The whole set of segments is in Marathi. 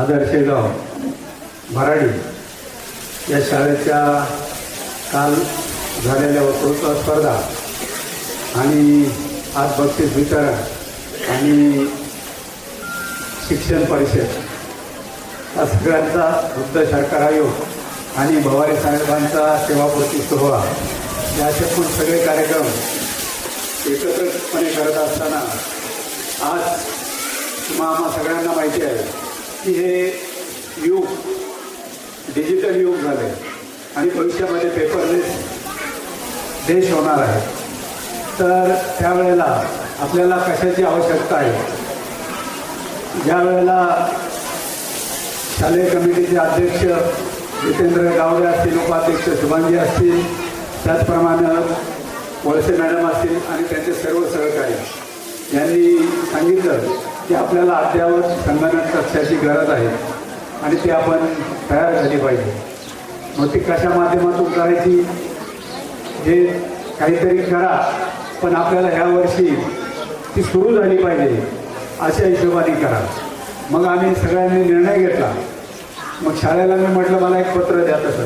आदर्शेगाव भराडी या शाळेच्या काल झालेल्या वक्तृत्व स्पर्धा आणि आज बक्षीस वितरण आणि शिक्षण परिषद हा सगळ्यांचा वृद्ध सरकार आयोग आणि भवारी साहेबांचा सेवापूर्ती सोहळा या पण सगळे कार्यक्रम एकत्रितपणे करत असताना आज तुम्हा आम्हा सगळ्यांना माहिती आहे. की हे युग डिजिटल युग झालं. आहे आणि भविष्यामध्ये पेपरलेस देश होणार आहे. तर त्यावेळेला आपल्याला कशाची आवश्यकता आहे? ज्या वेळेला शालेय कमिटीचे अध्यक्ष जितेंद्र गावडे असतील उपाध्यक्ष शुभांगी असतील त्याचप्रमाणे वळसे मॅडम असतील आणि त्यांचे सर्व सहकारी. यांनी सांगितलं की आपल्याला अद्यावत संगणक कक्षाची गरज आहे आणि ती आपण तयार झाली पाहिजे. मग ती कशा माध्यमातून करायची? हे काहीतरी करा पण आपल्याला ह्या वर्षी ती सुरू झाली पाहिजे अशा हिशोबाने करा. मग आम्ही सगळ्यांनी निर्णय घेतला. मग शाळेला मी म्हटलं मला एक पत्र द्या तसं.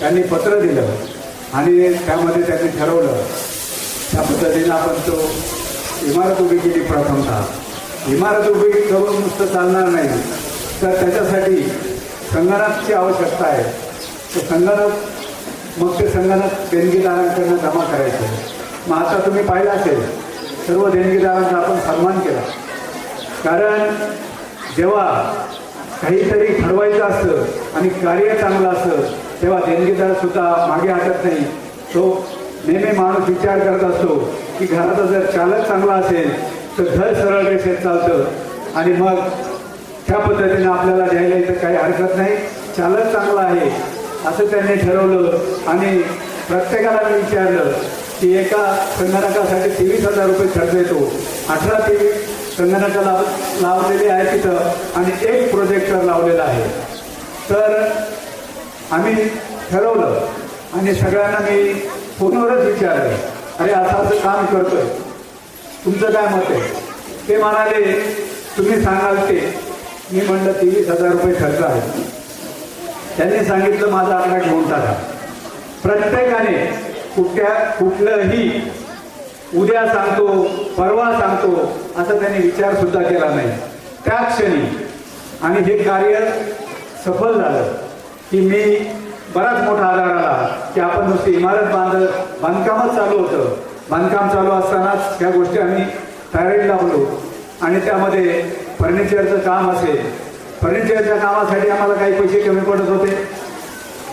त्यांनी पत्र दिलं आणि त्यामध्ये त्यांनी ठरवलं. त्या पद्धतीनं आपण तो इमारत उभी केली प्रथमतः इमारत उभी करून नुसतं चालणार नाही. तर त्याच्यासाठी संगणकाची आवश्यकता आहे. तर संगणक मग ते संगणक देणगीदारांकडनं जमा करायचे. मग आता तुम्ही पाहिलं असेल सर्व देणगीदारांचा आपण सन्मान केला. कारण जेव्हा काहीतरी ठरवायचं असतं आणि कार्य चांगलं असतं तेव्हा देणगीदार सुद्धा मागे हटत नाही. तो नेहमी माणूस विचार करत असतो की घराचा जर चालक चांगला असेल तर घर सरळ रेषेत चालतं. आणि मग त्या पद्धतीनं आपल्याला द्यायला इथं काही हरकत नाही. चालक चांगला आहे असं त्यांनी ठरवलं. आणि प्रत्येकाला मी विचारलं की एका संगणकासाठी तेवीस हजार रुपये खर्च येतो. अठरा तेवीस संगणकाला लावलेले आहे तिथं आणि एक प्रोजेक्टर लावलेला आहे. तर आम्ही ठरवलं आणि सगळ्यांना मी फोनवरच विचारलं. अरे आता असं काम करतोय. तुमचं काय मत आहे? ते म्हणाले तुम्ही सांगाल ते. मी म्हणलं तेवीस हजार रुपये खर्च आहे. त्यांनी सांगितलं माझा आकडा घेऊन टाका. प्रत्येकाने कुठल्या कुठलंही उद्या सांगतो परवा सांगतो असं त्यांनी विचार सुद्धा केला नाही. त्या क्षणी आणि हे कार्य सफल झालं की मी बराच मोठा आधार आला. की आपण नुसती इमारत बांध बांधकामच चालू होतं. बांधकाम चालू असतानाच ह्या गोष्टी आम्ही तयारीला लावलो आणि त्यामध्ये फर्निचरचं काम असेल. फर्निचरच्या कामासाठी आम्हाला काही पैसे कमी पडत होते.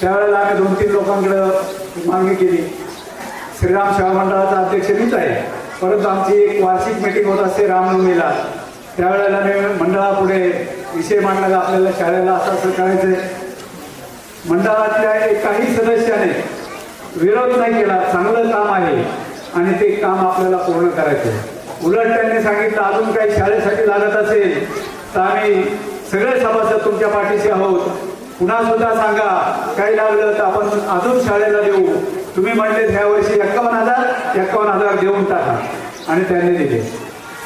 त्यावेळेला आम्ही दोन तीन लोकांकडं मागणी केली. श्रीराम सेवा मंडळाचा अध्यक्ष मीच आहे. परंतु आमची एक वार्षिक मीटिंग होत असते रामनवमीला. त्यावेळेला मी मंडळापुढे विषय मांडला आपल्याला शाळेला असं असं करायचं. मंडळातल्या एकाही सदस्याने विरोध नाही केला चांगलं काम आहे आणि ते काम आपल्याला पूर्ण करायचं. उलट त्यांनी सांगितलं अजून काही शाळेसाठी लागत असेल तर आम्ही सगळे सभासद तुमच्या पाठीशी आहोत. पुन्हा सुद्धा सांगा काही लागलं तर आपण अजून शाळेला देऊ. तुम्ही म्हणले ह्या वर्षी एक्कावन्न हजार एक्कावन्न हजार देऊन टाका. आणि त्यांनी दिले.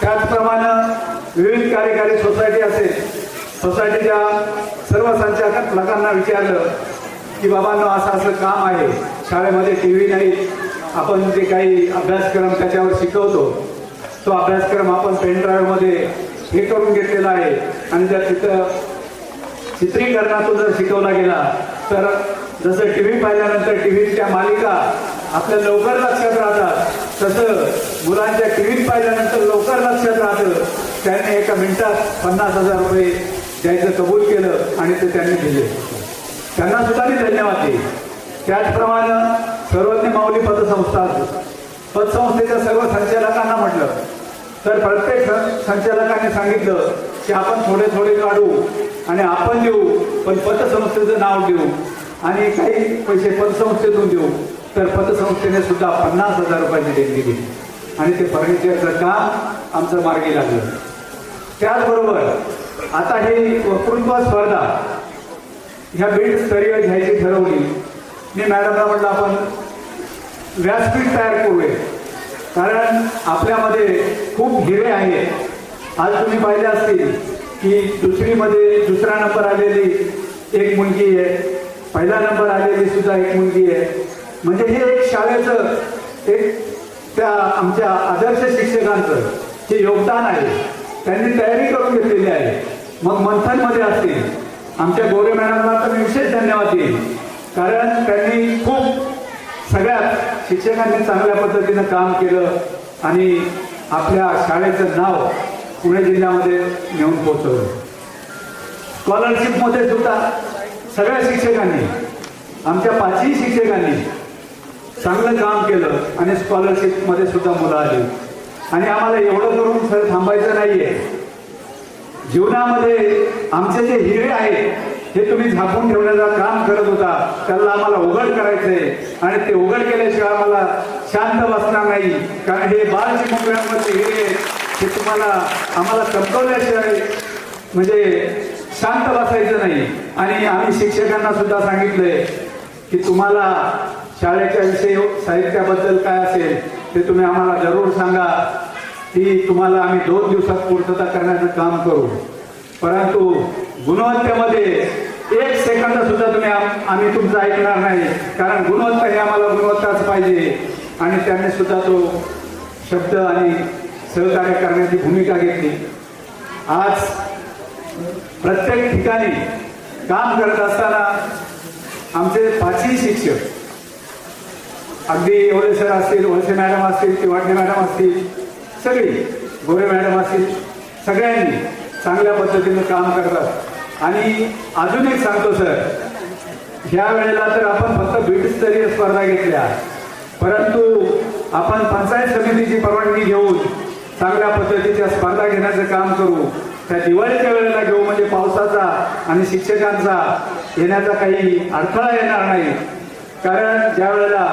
त्याचप्रमाणे विविध कार्यकारी सोसायटी असेल सोसायटीच्या सर्व संचालकांना विचारलं की बाबांनो असं असं काम आहे. शाळेमध्ये टी व्ही नाही आपण जे काही अभ्यासक्रम त्याच्यावर शिकवतो तो अभ्यासक्रम आपण पेन ड्राईव्हमध्ये हे करून घेतलेला आहे. आणि जर तिथं चित्रीकरणातून जर शिकवला गेला तर जसं टी व्ही पाहिल्यानंतर टी व्हीच्या मालिका आपल्या लवकर लक्षात राहतात तसं मुलांच्या टी व्हीत पाहिल्यानंतर लवकर लक्षात राहतं. त्यांनी एका मिनिटात पन्नास हजार रुपये त्यांचं कबूल केलं आणि ते त्यांनी दिले. त्यांना सुद्धा मी धन्यवाद देईल त्याचप्रमाणे सर्वज्ञ माऊली पतसंस्था पतसंस्थेच्या सर्व संचालकांना म्हटलं तर प्रत्येक संचालकाने संचालकांनी सांगितलं की आपण थोडे थोडे काढू आणि आपण देऊ पण पतसंस्थेचं नाव देऊ आणि काही पैसे पतसंस्थेतून देऊ. तर पतसंस्थेने सुद्धा पन्नास हजार रुपयाची देणगी दिली. आणि ते फर्निचरचं काम आमचं मार्गी लागलं. त्याचबरोबर आता ही वक्तृत्व स्पर्धा ह्या बीड स्तरीय घ्यायची ठरवली. मी मॅडमला म्हटलं आपण व्यासपीठ तयार करूया. कारण आपल्यामध्ये खूप हिरे आहेत. आज तुम्ही पाहिले असतील की दुसरीमध्ये दुसरा नंबर आलेली एक मुलगी आहे. पहिला नंबर आलेली सुद्धा एक मुलगी आहे. म्हणजे हे एक शाळेचं एक त्या आमच्या आदर्श शिक्षकांचं जे योगदान आहे. त्यांनी तयारी करून घेतलेली आहे. मग मंथनमध्ये असतील. आमच्या गोरे मॅडमला तर मी विशेष धन्यवाद देईन. कारण त्यांनी खूप सगळ्यात शिक्षकांनी चांगल्या पद्धतीनं काम केलं आणि आपल्या शाळेचं नाव पुणे जिल्ह्यामध्ये नेऊन पोहोचवलं. स्कॉलरशिपमध्ये सुद्धा सगळ्या शिक्षकांनी आमच्या पाचही शिक्षकांनी चांगलं काम केलं आणि स्कॉलरशिपमध्ये सुद्धा मुलं आली. आणि आम्हाला एवढं करून सर थांबायचं नाहीये. जीवनामध्ये आमचे जे हिरे आहेत हे तुम्ही झाकून ठेवण्याचं काम करत होता. त्याला आम्हाला उघड करायचंय. आणि ते उघड केल्याशिवाय आम्हाला शांत बसणार नाही. कारण हे बाल चिमुकल्यांमधले हिरे हे तुम्हाला आम्हाला संपवल्याशिवाय म्हणजे शांत बसायचं नाही. आणि आम्ही शिक्षकांना सुद्धा सांगितलंय की तुम्हाला शाळेच्या विषय साहित्याबद्दल काय असेल ते तुम्ही आम्हाला जरूर सांगा ती तुम्हाला आम्ही दोन दिवसात पूर्तता करण्याचं काम करू. परंतु गुणवत्तेमध्ये एक सेकंद सुद्धा तुम्ही आम्ही तुमचं ऐकणार नाही. कारण गुणवत्ता हे आम्हाला गुणवत्ताच पाहिजे. आणि त्यांनी सुद्धा तो शब्द आणि सहकार्य करण्याची भूमिका घेतली. आज प्रत्येक ठिकाणी काम करत असताना आमचे पाचही शिक्षक अगदी एवढे सर असतील वळसे मॅडम असतील किंवाडणे मॅडम असतील सगळी गोरे मॅडम असतील सगळ्यांनी चांगल्या पद्धतीनं काम करतात. आणि अजून एक सांगतो सर ह्या वेळेला तर आपण फक्त बीटस्तरीय स्पर्धा घेतल्या. परंतु आपण पंचायत समितीची परवानगी घेऊन चांगल्या पद्धतीच्या स्पर्धा घेण्याचं काम करू त्या दिवाळीच्या वेळेला घेऊ म्हणजे पावसाचा आणि शिक्षकांचा येण्याचा काही अडथळा येणार नाही. कारण ज्या वेळेला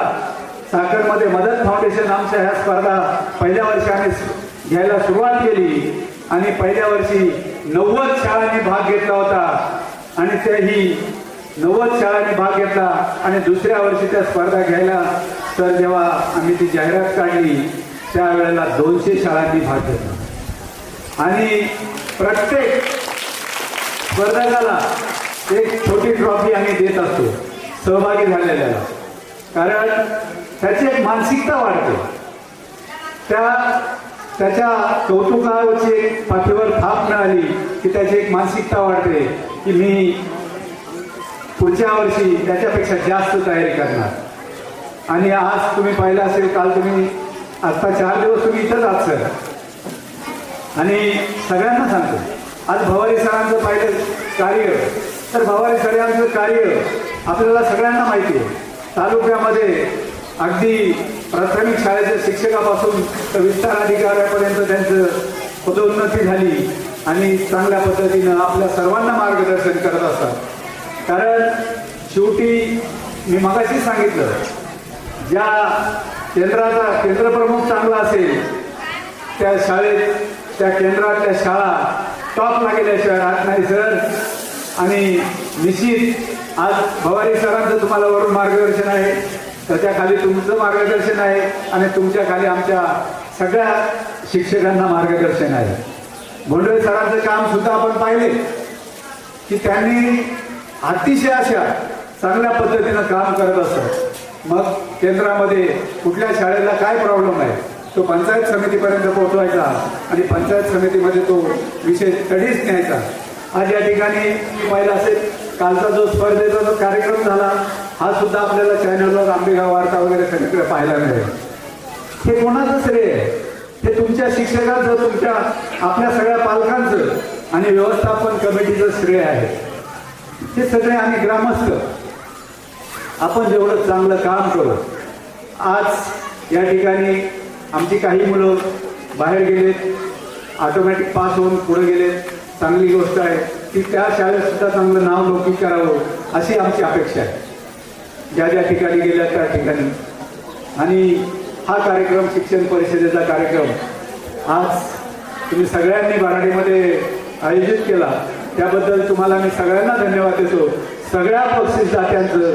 साखरमध्ये मदत फाउंडेशन आमच्या ह्या स्पर्धा पहिल्या वर्षी आम्ही घ्यायला सुरुवात केली आणि पहिल्या वर्षी नव्वद शाळांनी भाग घेतला होता. आणि त्याही नव्वद शाळांनी भाग घेतला आणि दुसऱ्या वर्षी त्या स्पर्धा घ्यायला तर जेव्हा आम्ही ती जाहिरात काढली त्यावेळेला दोनशे शाळांनी भाग घेतला. आणि प्रत्येक स्पर्धकाला एक छोटी ट्रॉफी आम्ही देत असतो सहभागी झालेल्याला कारण त्याची एक मानसिकता वाढते. त्या त्याच्या कौतुकावरची एक पाठीवर थाप मिळाली की त्याची एक मानसिकता वाढते की मी पुढच्या वर्षी त्याच्यापेक्षा जास्त तयारी करणार. आणि आज तुम्ही पाहिलं असेल काल तुम्ही आता चार दिवस तुम्ही इथंच आहात सर. आणि सगळ्यांना सांगतो आज भवारी सरांचं पाहिलं कार्य तर भवारी सरांचं कार्य आपल्याला सगळ्यांना माहिती आहे. तालुक्यामध्ये अगदी प्राथमिक शाळेच्या शिक्षकापासून तर विस्तार अधिकाऱ्यापर्यंत त्यांचं पदोन्नती झाली आणि चांगल्या पद्धतीनं आपल्या सर्वांना मार्गदर्शन करत असतात. कारण शेवटी मी मगाशी सांगितलं ज्या केंद्राचा केंद्रप्रमुख चांगला असेल त्या शाळेत त्या केंद्रातल्या शाळा टॉपला गेल्याशिवाय राहत नाही सर. आणि निश्चित आज भवानी सरांचं तुम्हाला वरून मार्गदर्शन आहे. त्याच्याखाली तुमचं मार्गदर्शन आहे आणि तुमच्या खाली आमच्या सगळ्या शिक्षकांना मार्गदर्शन आहे. भोंडळे सरांचं काम सुद्धा आपण पाहिले की त्यांनी अतिशय अशा चांगल्या पद्धतीनं काम करत असत. मग केंद्रामध्ये कुठल्या शाळेला काय प्रॉब्लेम आहे तो पंचायत समितीपर्यंत पोहोचवायचा आणि पंचायत समितीमध्ये तो विषय तडीच न्यायचा. आज या ठिकाणी मी पाहिलं असेल कालचा जो स्पर्धेचा जो कार्यक्रम झाला हा सुद्धा आपल्याला चॅनलवर आंबेगाव वार्ता वगैरे सगळीकडे पाहायला मिळेल. हे कोणाचं श्रेय आहे? हे तुमच्या शिक्षकांचं तुमच्या आपल्या सगळ्या पालकांचं आणि व्यवस्थापन कमिटीचं श्रेय आहे. हे सगळे आम्ही ग्रामस्थ. आपण जेवढं चांगलं काम करू आज या ठिकाणी आमची काही मुलं बाहेर गेलेत ऑटोमॅटिक पास होऊन पुढे गेलेत. चांगली गोष्ट आहे. की त्या शाळेत सुद्धा चांगलं नाव लौकिक करावं अशी आमची अपेक्षा आहे. ज्या ज्या ठिकाणी गेल्या त्या ठिकाणी. आणि हा कार्यक्रम शिक्षण परिषदेचा कार्यक्रम आज तुम्ही सगळ्यांनी बराडीमध्ये आयोजित केला. त्याबद्दल तुम्हाला मी सगळ्यांना धन्यवाद देतो. सगळ्या बक्षीसदात्यांचं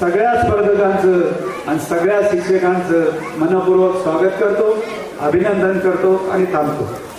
सगळ्या स्पर्धकांचं आणि सगळ्या शिक्षकांचं मनपूर्वक स्वागत करतो अभिनंदन करतो आणि थांबतो.